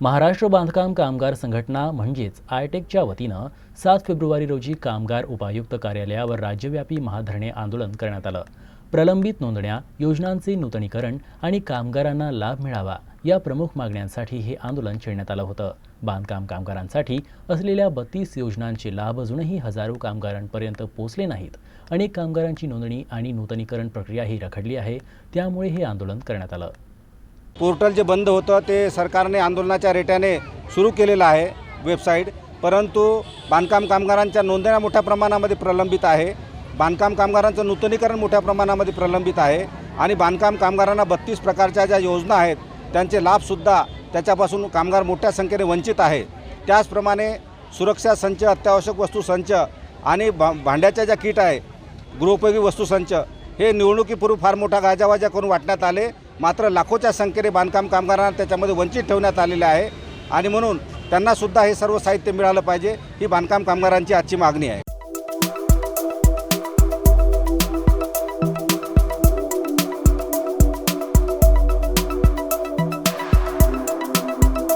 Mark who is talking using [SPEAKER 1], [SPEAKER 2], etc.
[SPEAKER 1] महाराष्ट्र बांधकाम कामगार संघटना म्हणजेच आयटेकच्या वतीनं सात फेब्रुवारी रोजी कामगार उपायुक्त कार्यालयावर राज्यव्यापी महाधरणे आंदोलन करण्यात आलं. प्रलंबित नोंदण्या योजनांचे नूतनीकरण आणि कामगारांना लाभ मिळावा या प्रमुख मागण्यांसाठी हे आंदोलन छेडण्यात आलं होतं. बांधकाम कामगारांसाठी असलेल्या बत्तीस योजनांचे लाभ अजूनही हजारो कामगारांपर्यंत पोहोचले नाहीत. अनेक कामगारांची नोंदणी आणि नूतनीकरण प्रक्रियाही रखडली आहे त्यामुळे हे आंदोलन करण्यात आलं.
[SPEAKER 2] पोर्टल जे बंद होतं ते सरकारने आंदोलनाच्या रेट्याने सुरू केलेलं आहे वेबसाईट. परंतु बांधकाम कामगारांच्या नोंदण्या मोठ्या प्रमाणामध्ये प्रलंबित आहे. बांधकाम कामगारांचं नूतनीकरण मोठ्या प्रमाणामध्ये प्रलंबित आहे. आणि बांधकाम कामगारांना बत्तीस प्रकारच्या ज्या योजना आहेत त्यांचे लाभसुद्धा त्याच्यापासून कामगार मोठ्या संख्येने वंचित आहे. त्याचप्रमाणे सुरक्षा संच अत्यावश्यक वस्तू संच आणि भा भांड्याच्या ज्या किट आहे गृहोपयोगी वस्तू संच हे निवडणुकीपूर्वी फार मोठा गाजावाजा करून वाटण्यात आले. मात्र लाखोच्या संख्येने बांधकाम कामगारांना त्याच्यामध्ये वंचित ठेवण्यात आलेले आहे. आणि म्हणून त्यांनासुद्धा हे सर्व साहित्य मिळालं पाहिजे. ही बांधकाम कामगारांची आजची मागणी आहे.